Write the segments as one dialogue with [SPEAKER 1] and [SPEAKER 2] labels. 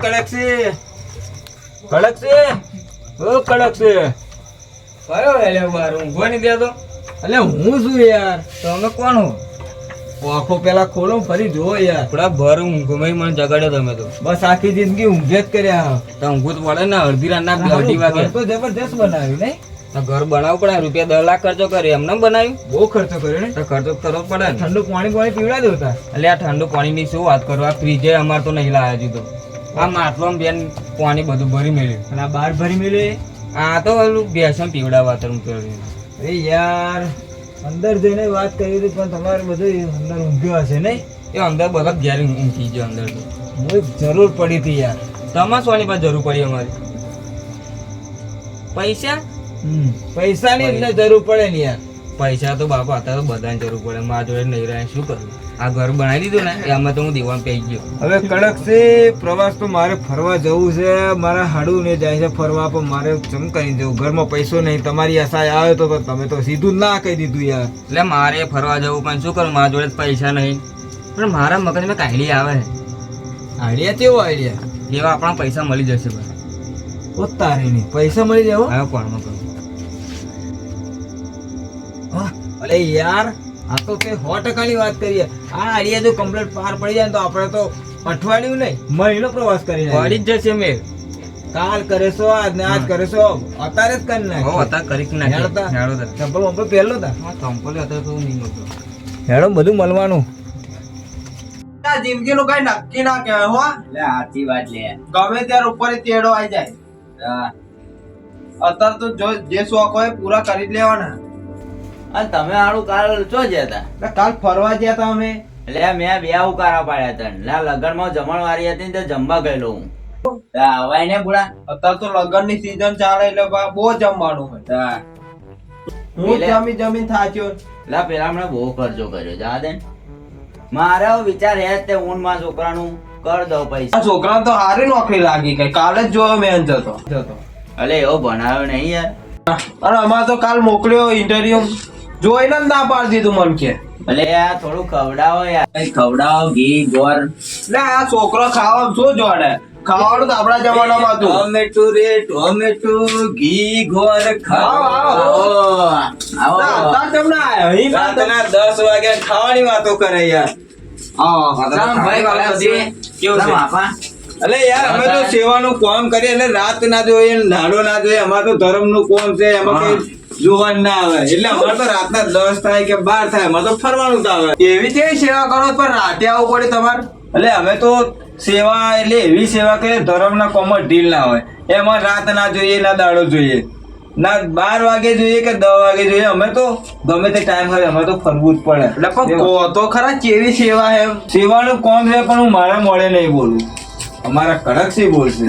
[SPEAKER 1] કડકસી ઓ
[SPEAKER 2] કયો ઊંઘો નહીં દેતો
[SPEAKER 1] અલે હું શું યાર.
[SPEAKER 2] તમે કોણ હો?
[SPEAKER 1] આંખો પેલા ખોલો ફરી જુઓ યાર.
[SPEAKER 2] થોડા ભર ઊંઘમાં મને જગાડ્યો તમે તો.
[SPEAKER 1] બસ આખી જિંદગી ઊંઘે જ કર્યા.
[SPEAKER 2] તો ઊંઘું તો પડે ને અડધી રાતના અઢી વાગે.
[SPEAKER 1] તો જબરજસ્ત બનાવ્યું નહીં?
[SPEAKER 2] ઘર બનાવવું પડે. રૂપિયા દસ લાખ ખર્ચો કર્યો. એમને બનાવ્યું?
[SPEAKER 1] બહુ ખર્ચો કર્યો ને?
[SPEAKER 2] તો ખર્ચો કરવો પડે ને.
[SPEAKER 1] ઠંડુ પાણી પાણી પીવડા દેતા
[SPEAKER 2] એટલે આ ઠંડુ પાણીની શું વાત કરવા? ફ્રીજે અમાર તો નહીં લાવ્યા હજુ તો. આ માટલામાં બેન પાણી બધું ભરી મેળ્યું.
[SPEAKER 1] અને આ બાર ભરી મેળ્યું
[SPEAKER 2] આ તો ઓલું બેસન પીવડાવવા તરમ કર્યું.
[SPEAKER 1] અરે યાર અંદર જઈને વાત કરી હતી પણ તમારે બધું અંદર ઊંઘ્યો હશે નહીં?
[SPEAKER 2] એ અંદર બધા ઘેર ઊંઘી ગયો અંદર
[SPEAKER 1] હું જરૂર પડી હતી યાર.
[SPEAKER 2] તમારે સોની પાસે જરૂર પડી અમારી? પૈસા.
[SPEAKER 1] પૈસાની એટલે જરૂર પડે ને યાર.
[SPEAKER 2] પૈસા તો બાપા અત્યારે તો બધાને જરૂર પડે. મારા જોડે નહીં રહે શું કરું? આ ઘર બનાવી દીધું ને એમાં તો હું દીવાન પઈ ગયો.
[SPEAKER 1] હવે કડક છે પ્રવાસ તો મારે ફરવા જવું છે. મારા હાડું ને જાય છે ફરવા પણ મારે ચમ કરી જવું? ઘરમાં પૈસો નહીં તમારી આશાએ આવ્યો તો તમે તો સીધું જ ના કહી દીધું યાર.
[SPEAKER 2] એટલે મારે ફરવા જવું પણ શું કરું? મારા જોડે પૈસા નહીં. પણ મારા મગજમાં કાયલી આવે.
[SPEAKER 1] આઈડિયા કેવો આઈડિયા
[SPEAKER 2] એવા આપણા પૈસા મળી જશે
[SPEAKER 1] ઓ તારી નહીં પૈસા મળી જાય.
[SPEAKER 2] હવે કોણમાં કરું
[SPEAKER 1] અરે યાર આ તો તે સો ટકાની વાત કરીએ. આ આઈડિયા જો કમ્પ્લેટ પાર પડી જાય તો આપણે તો અઠવાડિયું નહીં મહિનો પ્રવાસ કરી
[SPEAKER 2] પડી જ જશે મેં
[SPEAKER 1] કાલ કરે છો આજ ને આજ કરે છો અત્યારે જ કરી નાખ
[SPEAKER 2] હો અત્યારે કરી નાખી
[SPEAKER 1] હેડતા. ચંપલ વંપલ પહેરલો તા?
[SPEAKER 2] હા ચંપલ હતો તો નહીં હતો
[SPEAKER 1] હેડો બધું મળવાનું.
[SPEAKER 3] જિંદગી નું કઈ નક્કી ના કહેવાય હો.
[SPEAKER 2] સાચી વાત લે.
[SPEAKER 3] ગમે ત્યારે ઉપર તેડો આવી જાય. અત્યારે તો જો જે શોખ હોય પૂરા કરી જ લેવાના.
[SPEAKER 4] અને તમે હારું કાલ ચો જતા
[SPEAKER 3] એટલે કાલ ફરવા ગયા તા અમે.
[SPEAKER 4] એટલે મેં બે ઉકારા પાડ્યા હતા એટલે આ જમણ વારી હતી ને તે જમવા ગયેલો હું. તા ને બુડા?
[SPEAKER 3] અત્યારે તો લગ્નની સીઝન ચાલે એટલે બહુ જમવાનું હોય. હું. જમી જમીન થાચ્યો
[SPEAKER 4] એટલે પેલા હમણાં બહુ ખર્ચો કર્યો. જા દે મારો વિચાર હે તે ઊનમાં છોકરાનું કર
[SPEAKER 3] દો
[SPEAKER 4] પૈસા.
[SPEAKER 3] છોકરા તો હારી નોકરી લાગી ગઈ. કાલે જ જોયો મેં જતો જતો
[SPEAKER 4] અલે એવો બનાવ્યો નહીં યાર.
[SPEAKER 3] અરે અમારે તો કાલ મોકલ્યો ઇન્ટરવ્યુ જોઈને ના પાડી દીધું મન કે.
[SPEAKER 4] ભલે આ થોડું ખવડાવો યાર. ખવડાવો ઘી ગોર
[SPEAKER 3] ના આ છોકરો ખાવા શું જોડે? ખાવાનું તો આપણા જમાનામાં હતું.
[SPEAKER 4] ટોમેટું રે ટોમેટું ઘી ગોર
[SPEAKER 3] આવો, આવો.
[SPEAKER 4] આવો.
[SPEAKER 3] ના,
[SPEAKER 4] આવો.
[SPEAKER 3] અત્યારે કેમ ના આયા? અહીં
[SPEAKER 1] રાતના દસ વાગે ખાવાની વાતો કરે યાર. એટલે યાર અમે તો સેવાનું કામ કરીએ એટલે રાત ના જોઈએ નાડો ના જોઈએ. અમારે તો ધર્મનું કોમ છે? એમાં કઈ જોવાનું ના આવે. એટલે અમારે તો રાતના દસ થાય કે બાર થાય. અમારે તો ફરવાનું જ આવે.
[SPEAKER 3] એવી કેવી સેવા કરો પણ રાતે આવવું પડે તમારે.
[SPEAKER 1] એટલે અમે તો સેવા એટલે એવી સેવા કે ધર્મના કોમર ઢીલ ના હોય. એમાં રાત ના જોઈએ ના દાડો જોઈએ. ના બાર વાગે જોઈએ કે દસ વાગે જોઈએ અમે તો ગમે તે ટાઈમ હોય અમે તો ફરવું જ પડે.
[SPEAKER 3] એટલે તો ખરા કેવી સેવા હે?
[SPEAKER 1] સેવાનું કોમ છે પણ હું મારા મોડે નહીં બોલું. અમારા કડક બોલશે.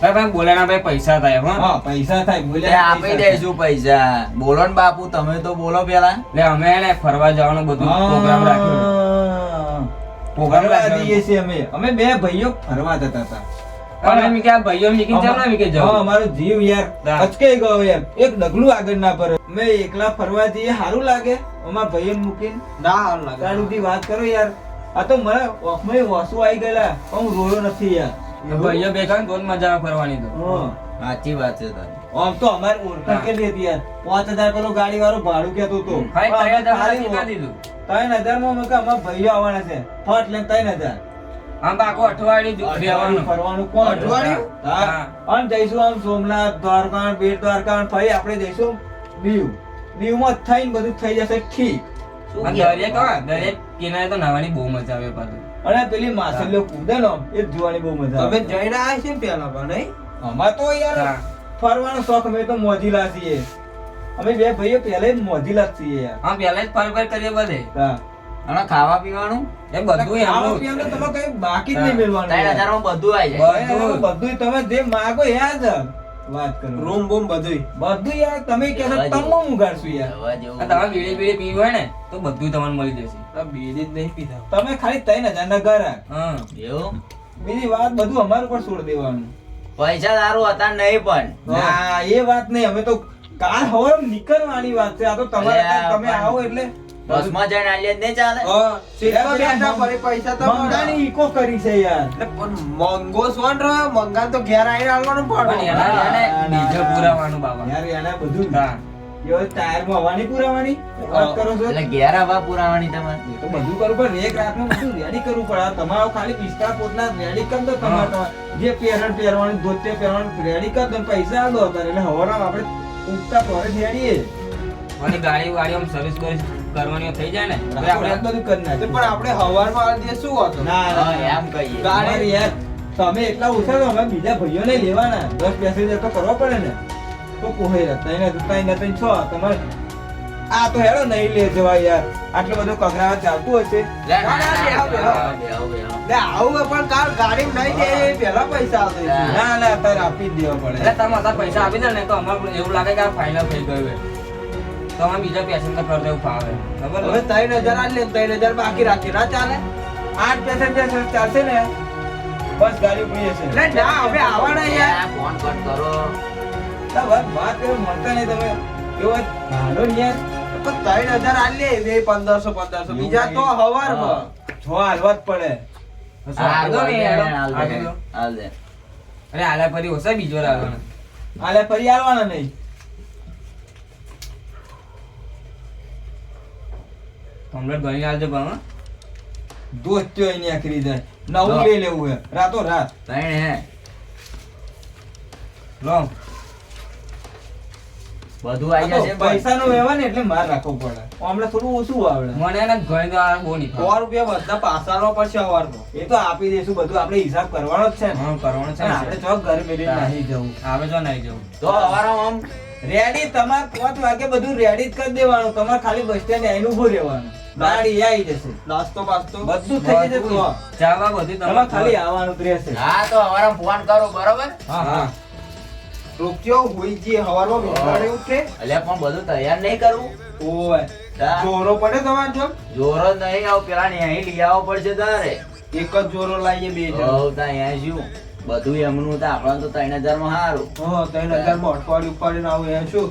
[SPEAKER 2] ભાઈ ભાઈ બોલે ના ભાઈ પૈસા થાય હા.
[SPEAKER 1] પૈસા થાય બોલે
[SPEAKER 4] આપી દઈશું પૈસા. બોલો ને બાપુ તમે તો બોલો પેલા.
[SPEAKER 2] લે અમે એને ફરવા જવાનો બધું પ્રોગ્રામ રાખ્યો. પ્રોગ્રામ
[SPEAKER 1] રાખીએ
[SPEAKER 2] રાખ્યો.
[SPEAKER 1] છીએ અમે. અમે બે ભાઈઓ ફરવા જતા હતા.
[SPEAKER 2] અને એમ કે આ ભાઈઓ નીકળી જાવ ને કે જાવ
[SPEAKER 1] અમારો જીવ યાર. અચકાઈ ગયો યાર. એક ડગલું આગળ ના પર અમે એકલા ફરવા જઈએ સારું લાગે? અમારા ભાઈઓ મૂકીને.
[SPEAKER 3] ના હાલ લાગે.
[SPEAKER 1] વાત કરો યાર. આ તો મને ઓખમાં વાસુ આવી ગયેલા. પણ હું રોયો નથી યાર.
[SPEAKER 2] ભાઈઓ બેઠા ને બહુ મજા ફરવાની તો.
[SPEAKER 4] સાચી વાત છે તારી.
[SPEAKER 1] આમ તો અમારી ઓળખાણ કે લેતી યાર? પાંચ હજાર પેલો ગાડી વાળો ભાડું કેતો હતો.
[SPEAKER 2] ત્રણ
[SPEAKER 1] હજારમાં અમે અમારા ભાઈઓ આવવાના છે. ફટ લઈને ત્રણ હજાર.
[SPEAKER 2] આમ અઠવાડિયું રહેવાનું.
[SPEAKER 1] ફરવાનું કોણ?
[SPEAKER 3] અઠવાડિયું?
[SPEAKER 1] હા.
[SPEAKER 2] હા.
[SPEAKER 1] અને જઈશું આમ સોમનાથ દ્વારકા બેટ દ્વારકા ફરી આપણે જઈશું. દીવ. દીવમાં થઈને બધું થઈ જશે. ઠીક.
[SPEAKER 2] કિનારે તો બહુ મજા આવે પાછું.
[SPEAKER 1] અને પેલી માછલીઓ કૂદે ને એ જોવાની બહુ મજા
[SPEAKER 3] તમે જઈને આવ્યા છે પેલા પણ નહીં?
[SPEAKER 1] અમાર તો યાર ફરવાનો શોખ અમે તો મોજીલા છીએ. અમે બે ભાઈઓ પહેલા જ મોજીલા છીએ યાર.
[SPEAKER 2] હા પેલા જ ફર ફર કરીએ બધે.
[SPEAKER 1] હા.
[SPEAKER 4] અને ખાવા પીવાનું?
[SPEAKER 2] એ બધું
[SPEAKER 1] ખાવા પીવાનું તમે કઈ બાકી જ નહીં મેળવાનું
[SPEAKER 4] ત્રણ
[SPEAKER 1] યાર.
[SPEAKER 4] હજારમાં બધું આવી જાય.
[SPEAKER 2] બધું.
[SPEAKER 1] બધું તમે જે માગો એ જ. વાત કરો.
[SPEAKER 3] રૂમ બૂમ બધું
[SPEAKER 1] બધું યાર તમે
[SPEAKER 4] જવા
[SPEAKER 1] તમામ ઉગાડશું યાર?
[SPEAKER 2] તમારે બીડી બીડી પીવી હોય ને તો બધું તમને મળી જશે.
[SPEAKER 3] બીડી જ નહીં પીતા.
[SPEAKER 1] તમે ખાલી ત્રણ હજાર ના ઘર
[SPEAKER 2] હા.
[SPEAKER 4] એવું?
[SPEAKER 1] બીજી વાત બધું અમારું પર છોડી દેવાનું.
[SPEAKER 4] પૈસા તારું હતા નહીં પણ.
[SPEAKER 1] ના એ વાત નહીં. અમે તો કાલ હવે નીકળવાની વાત છે. આ તો તમારે તમે આવો એટલે
[SPEAKER 4] બસમાં જઈને આલીએ જ નહીં ચાલે.
[SPEAKER 3] સીટમાં બેઠા ફરી પૈસા તો
[SPEAKER 1] મંગાની ઈકો કરી છે યાર.
[SPEAKER 3] પણ મંગો સોન રહ્યો મંગાન તો ઘેર આવીને આલવાનું પડે.
[SPEAKER 2] એને ડીઝલ પુરાવાનું બાબા
[SPEAKER 1] યાર યાર બધું.
[SPEAKER 2] હા.
[SPEAKER 1] એવો ટાયરમાં હવાની પુરાવાની? વાત કરો છો?
[SPEAKER 4] એટલે ઘેર હવા પુરાવાની તમારે.
[SPEAKER 1] તો બધું કરવું પડે એક રાતનું બધું રેડી કરવું પડે. તમારો ખાલી પિસ્તા પોટલા રેડી કરી દો તમારે જે પહેરણ પહેરવાનું ધોતે પહેરવાનું રેડી કર દો પૈસા આલો. એટલે હવારમાં આપણે ઉગતા પોરે રેડીએ
[SPEAKER 2] અને ગાડી વાડી આમ સર્વિસ બર્વિસ કરવાની થઈ જાય ને હવે
[SPEAKER 1] આપણે બધું કરી નાખીએ.
[SPEAKER 3] પણ આપણે હવારમાં આલી દઈએ શું હતો
[SPEAKER 1] ના ના,
[SPEAKER 4] એમ કહીએ.
[SPEAKER 1] ગાડી યાર. તમે એટલા ઓછા તો અમે બીજા ભાઈઓને લેવાના. દસ પેસેન્જર તો કરવા પડે ને. તો કોહે રસ્તા એને તઈને ને તઈને છો. તમારે આ તો હેડો નહીં લે જવા યાર. આટલો બધો કગરાવા ચાલતું હશે.
[SPEAKER 3] ના, ના, આવું પણ કાલ ગાડી નહીં દે પેલા પૈસા આવશે
[SPEAKER 4] ના.
[SPEAKER 1] ના ના અત્યારે આપી જ દેવા પડે.
[SPEAKER 2] એટલે તમે પૈસા આપી દે ને તો અમારે એવું લાગે કે આ ફાઇનલ થઈ ગયું તો અમે બીજા પેસેન્જર પર દેવું ફાવે. ખબર
[SPEAKER 3] હવે ત્રણ હજાર આલી ત્રણ હજાર બાકી રાખી. ના ચાલે?
[SPEAKER 1] આઠ પેસેન્જર ચાલશે ને? બસ ગાડી ઉપડી જશે
[SPEAKER 3] એટલે ના હવે આવવાના યાર.
[SPEAKER 4] ફોન કટ કરો.
[SPEAKER 1] વાત કરો મળતા નહીં તમે. એવો ભાડો ને યાર.
[SPEAKER 3] પણ ત્રણ હજાર આલી બે પંદરસો પંદરસો. બીજા તો હવારમાં.
[SPEAKER 1] છ હાલવા જ પડે.
[SPEAKER 2] અરે આલા ફરી ઓછા બીજો લાવવાનો
[SPEAKER 1] આલે ફરી આવવાના નહીં.
[SPEAKER 2] કમ્પ્લેટ હાલ છે પણ.
[SPEAKER 1] દોસ્ત એની આખરી જાય નવું લઈ લેવું હે. રાતો રાત.
[SPEAKER 4] ત્રણ હે.
[SPEAKER 2] લો.
[SPEAKER 4] બધું આવી જશે
[SPEAKER 1] પૈસા નો વ્યવહાર એટલે માર રાખવો પડે. હમણાં થોડું ઓછું આવડે.
[SPEAKER 2] મને એને ઘણી દવા બહુ નહીં
[SPEAKER 3] સો રૂપિયા બધા પાસાનો પડશે તો
[SPEAKER 1] એ તો આપી દઈશું બધું આપણે હિસાબ કરવાનો જ છે ને.
[SPEAKER 2] હા છે
[SPEAKER 1] આપણે ચોક ઘર મેળવી નહીં જવું.
[SPEAKER 2] આવે જો નહીં જવું.
[SPEAKER 4] તો અવારો આમ
[SPEAKER 1] રેડી તમારે પાંચ વાગે બધું રેડી જ કરી દેવાનું. તમારે ખાલી બસ સ્ટેન્ડ આવીને ઊભું રહેવાનું. ગાડી આવી જશે.
[SPEAKER 3] નાસ્તો બાસ્તો.
[SPEAKER 1] બધું થઈ જશે તો.
[SPEAKER 2] ચાવા બધું
[SPEAKER 1] તમારે ખાલી આવવાનું રહેશે.
[SPEAKER 4] હા તો હવારમાં ફોન કરો બરોબર?
[SPEAKER 1] હા હા.
[SPEAKER 3] રૂપિયો હોઈ હવારમાં વિચારે ઉઠે.
[SPEAKER 4] એટલે પણ બધું તૈયાર નહીં કરવું
[SPEAKER 1] ઓય
[SPEAKER 3] જોરો પડે તમારે જો
[SPEAKER 4] જોરો નહીં આવ પેલા અહીં લઈ આવવો પડશે તારે.
[SPEAKER 3] એક જ જોરો લાવીએ બે જણ.
[SPEAKER 4] હવ તા અહીંયા શું બધું એમનું તો આપણને તો ત્રણ હજારમાં સારું.
[SPEAKER 3] હો ત્રણ હજારમાં અઠવાડિયું ઉપાડીને આવું એ શું?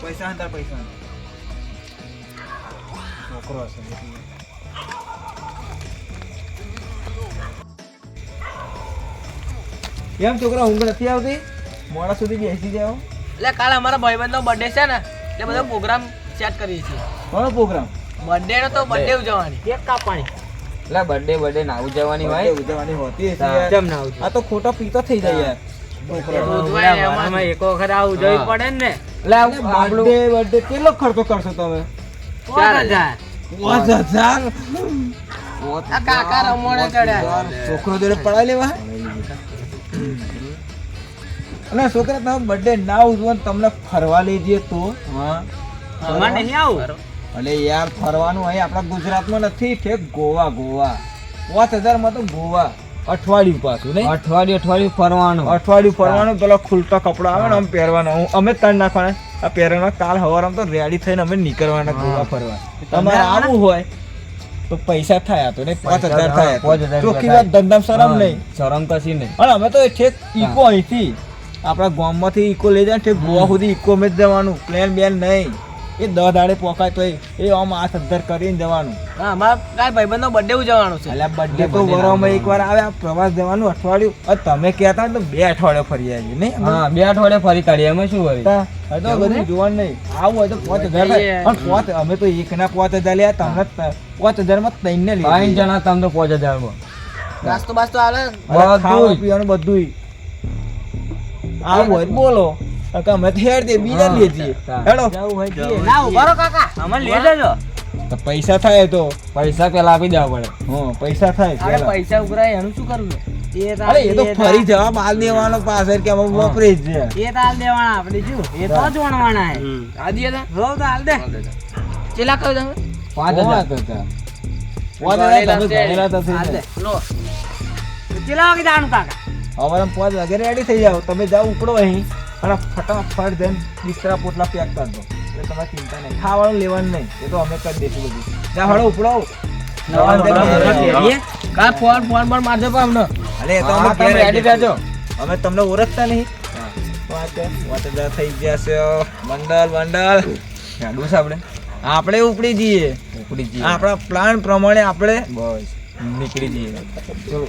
[SPEAKER 1] પૈસા પૈસા છોકરો હશે કેમ છોકરા ઊંઘ નથી આવતી? મોડા સુધી બેસી જાઓ.
[SPEAKER 5] એટલે કાલ અમારા ભાઈબંધનો બર્થડે છે ને એટલે બધો પ્રોગ્રામ સેટ કરીએ છીએ.
[SPEAKER 1] કોનો પ્રોગ્રામ
[SPEAKER 5] બર્થડે નો તો બર્થડે ઉજવવાની. કેક કાપવાની.
[SPEAKER 2] એટલે બર્થડે બર્થડે ના ઉજવવાની હોય.
[SPEAKER 1] ઉજવવાની હોતી
[SPEAKER 5] કેમ ના ઉજવ
[SPEAKER 1] આ તો ખોટો પીતો થઈ જાય યાર. છોકરા તમે બર્થડે ના ઉજવો તમને ફરવા લઈ જઈએ તો.
[SPEAKER 5] નહીં આવું?
[SPEAKER 1] અલે યાર ફરવાનું અહીં આપણા ગુજરાતમાં નથી ઠેક ગોવા ગોવા. પાંચ હજારમાં તો ગોવા. અઠવાડિયું પાછું નહીં?
[SPEAKER 2] અઠવાડિયું અઠવાડિયું ફરવાનું.
[SPEAKER 1] અઠવાડિયું ફરવાનું પેલા ખુલતા કપડા આવે ને આમ પહેરવાના. હું અમે તણ નાખવાના. આ પહેરવાના કાલ હવારમાં તો રેડી થઈને અમે નીકળવાના ગોવા ફરવા. તમારે આવું હોય તો પૈસા થાય તો નહીં? પાંચ હજાર
[SPEAKER 2] થાય, પાંચ
[SPEAKER 1] થાય
[SPEAKER 2] હજાર
[SPEAKER 1] ચોખ્ખી વાત ધંધામ શરમ નહીં.
[SPEAKER 2] શરમ કશી નહીં.
[SPEAKER 1] અને અમે તો ઠેક ઈકો અહીંથી. આપણા ગામમાંથી ઈકો લઈ જાય ઠેક ગોવા સુધી ઈકો મેં જવાનું. પ્લેન બેન નહીં. એ દહ દાડે પોકાય તો એ આમ આઠ હજાર કરીને જવાનું.
[SPEAKER 5] હા અમારા કાંઈ ભાઈબંધનો બર્થડે ઉજવવાનો છે.
[SPEAKER 1] એટલે બર્થડે તો વરોમાં એકવાર આવે આ પ્રવાસ જવાનું અઠવાડિયું. અ તમે કહેતા તો બે અઠવાડિયે ફરી આવીએ નહીં?
[SPEAKER 2] હા બે અઠવાડિયે ફરી કાઢીએ અમે શું હોય
[SPEAKER 1] તો બધું જોવાનું નહીં. આવું હોય તો પાંચ હજાર પણ પાંચ અમે તો એકના પાંચ હજાર લે તમને પાંચ હજારમાં ત્રણ ને
[SPEAKER 2] ત્રણ જણા તમને પાંચ હજારમાં.
[SPEAKER 5] નાસ્તો બાસ્તો
[SPEAKER 1] આવે?
[SPEAKER 2] બધું
[SPEAKER 1] પીવાનું બધું આવું હોય બોલો. કારણ કે અમે તો હેડ દે બીજા. લઈએ હેડો.
[SPEAKER 5] ના ઊભા કાકા. અમે લે જજો.
[SPEAKER 1] તો પૈસા થાય તો.
[SPEAKER 2] પૈસા પેલા આપી દેવા પડે.
[SPEAKER 1] હા પૈસા થાય
[SPEAKER 5] અરે પૈસા ઉઘરાય એનું શું કરવું?
[SPEAKER 1] અરે એ તો ફરી જવાબ આલ દેવાનો પાછળ કે અમે વપરાય જ
[SPEAKER 5] એ તો હાલ દેવાના આપણે શું? એ તો જોણવાના હે. આ દે તો. હો તો હાલ દે. ચેલા કહ્યું તમે?
[SPEAKER 2] પાંચ હજાર.
[SPEAKER 1] પાંચ હજાર તમે ગણેલા તો થઈ જાય.
[SPEAKER 5] લો. ચેલા વાગે જવાનું કાકા?
[SPEAKER 1] હવે પાંચ વાગે રેડી થઈ જાવ તમે જાઓ ઉપડો અહીં. અને ફટાફટ જઈને બિસ્તરા પોટલા પેક કરજો એટલે તમારે ચિંતા નહીં. ખાવાનું લેવાનું નહીં. એ તો અમે કરી દઈશું બધું. જા હળો ઉપડો. જવાનું તે ઘરે.
[SPEAKER 5] કા ફોન ફોન પણ મારજો પણ અમને.
[SPEAKER 1] એ તો અમે ઘેર
[SPEAKER 2] ready રહેજો.
[SPEAKER 1] અમે તમને ઓળખતા નહીં. વાતે વાતે થઈ ગયા છે. મંડળ મંડળ.
[SPEAKER 2] ગાડું છે આપણે?
[SPEAKER 1] આપણે ઉપડી જઈએ.
[SPEAKER 2] ઉપડી જઈએ.
[SPEAKER 1] આપણા પ્લાન પ્રમાણે આપણે
[SPEAKER 2] બસ.
[SPEAKER 1] નીકળી જઈએ. ચલો